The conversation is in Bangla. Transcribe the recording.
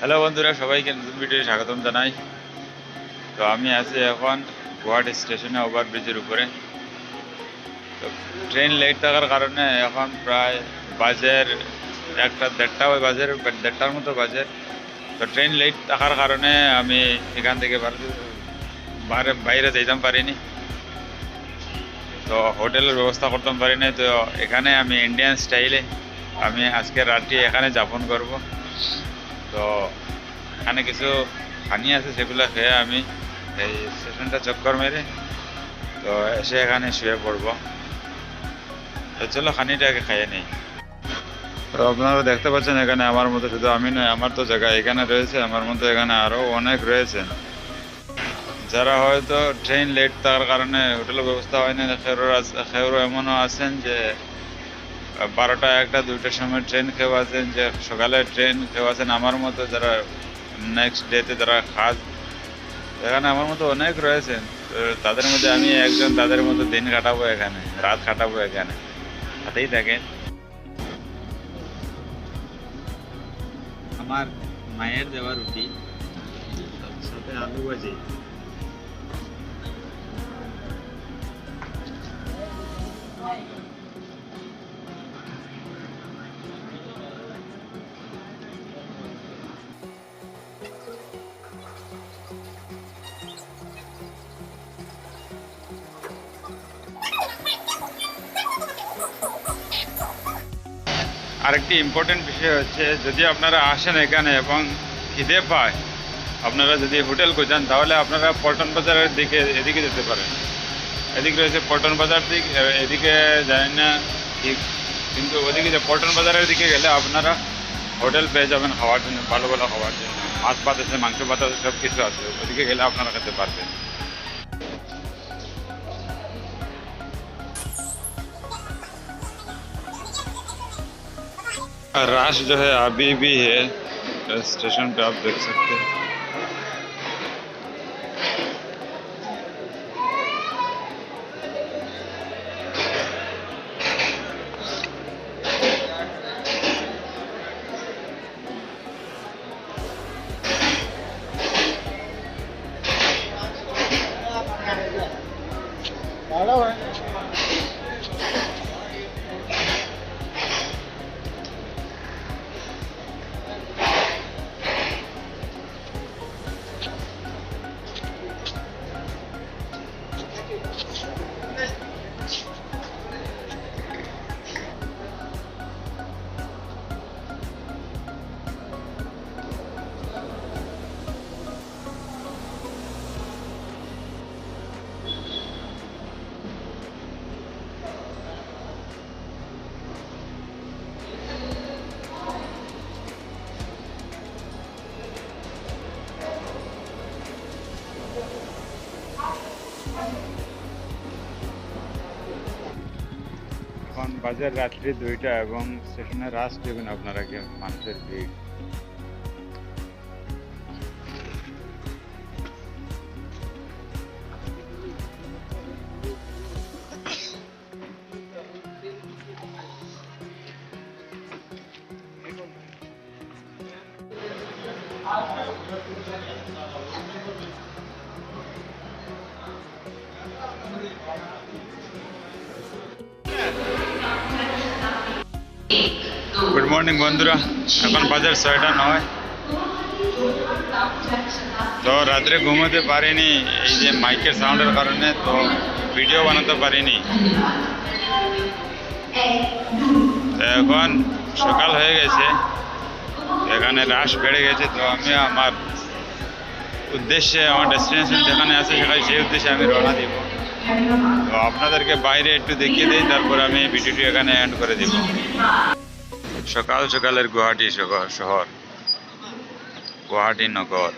হ্যালো বন্ধুরা, সবাইকে নতুন ভিডিও স্বাগতম জানাই। তো আমি আছি এখন গুয়াহাটি স্টেশনে ওভারব্রিজের উপরে। তো ট্রেন লেট থাকার কারণে এখন প্রায় বাজের একটা দেড়টা ওই বাজের, দেড়টার মতো বাজে। তো ট্রেন লেট থাকার কারণে আমি এখান থেকে বাইরে বাইরে যেতাম পারিনি। তো হোটেলের ব্যবস্থা করতাম পারি নাই তো এখানে আমি ইন্ডিয়ান স্টাইলে আমি আজকে রাতটি এখানে যাপন করব। তো এখানে কিছু পানি আছে সেগুলো খেয়ে আমি এই স্টেশনটা চক্কর মেরে তো এসে এখানে শুয়ে পড়ব। তো চলো খানিটাকে খাইয়ে নেই। তো আপনারা দেখতে পাচ্ছেন এখানে আমার মতো শুধু আমি নয়, আমার তো জায়গা এখানে রয়েছে, আমার মতো এখানে আরও অনেক রয়েছে। যারা হয়তো ট্রেন লেট থাকার কারণে হোটেলের ব্যবস্থা হয়নি। খেরোর খেরো এমনও আছেন যে বারোটা একটা, দুইটার সময় ট্রেন খেয়ে আছেন, যে সকালে ট্রেন খেয়ে আছেন, আমার মতো যারা নেক্সট ডেতে যারা খাস, এখানে আমার মতো অনেক রয়েছেন। তাদের মধ্যে আমি একজন, তাদের মতো দিন কাটাবো এখানে, রাত কাটাবো এখানে। হাতেই থাকে আমার মায়ের দেওয়া রুটি সাথে আলু ভাজি। আরেকটি ইম্পর্টেন্ট বিষয় হচ্ছে, যদি আপনারা আসেন এখানে এবং খিদে পায়, আপনারা যদি হোটেল খুঁজান, তাহলে আপনারা পল্টন বাজারের দিকে, এদিকে যেতে পারেন। এদিকে রয়েছে পল্টন বাজার দিক এদিকে জানি না ঠিক, কিন্তু ওদিকে যে পল্টন বাজারের দিকে গেলে আপনারা হোটেল পেয়ে যাবেন খাওয়ার জন্য, ভালো ভালো খাওয়ার জন্য। মাছ ভাত আছে মাংস ভাত আছে সব কিছু আছে, ওদিকে গেলে আপনারা খেতে পারবেন। राश जो है अभी भी है। स्टेशन पे आप देख सकते हैं। বাজার রাত্রি দুইটা এবং সেখানে রাস দেবেন আপনারা কি মানুষের ভিড়। গুড মর্নিং বন্ধুরা। এখন বাজার ছয়টা নয়। তো রাত্রে ঘুমোতে পারিনি, এই যে মাইকের সাউন্ডের কারণে তো ভিডিও বানাতে পারিনি। এখন সকাল হয়ে গেছে, এখানে রাশ বেড়ে গেছে, তো আমি আমার উদ্দেশ্যে, আমার ডেস্টিনেশন যেখানে আছে সেখানে সেই উদ্দেশ্যে আমি রওনা দিব। তো আপনাদেরকে বাইরে একটু দেখিয়ে দিই, তারপর আমি ভিডিওটি এখানে এন্ড করে দিব। সকাল সকালের গুয়াহাটি শহর, গুয়াহাটি নগর।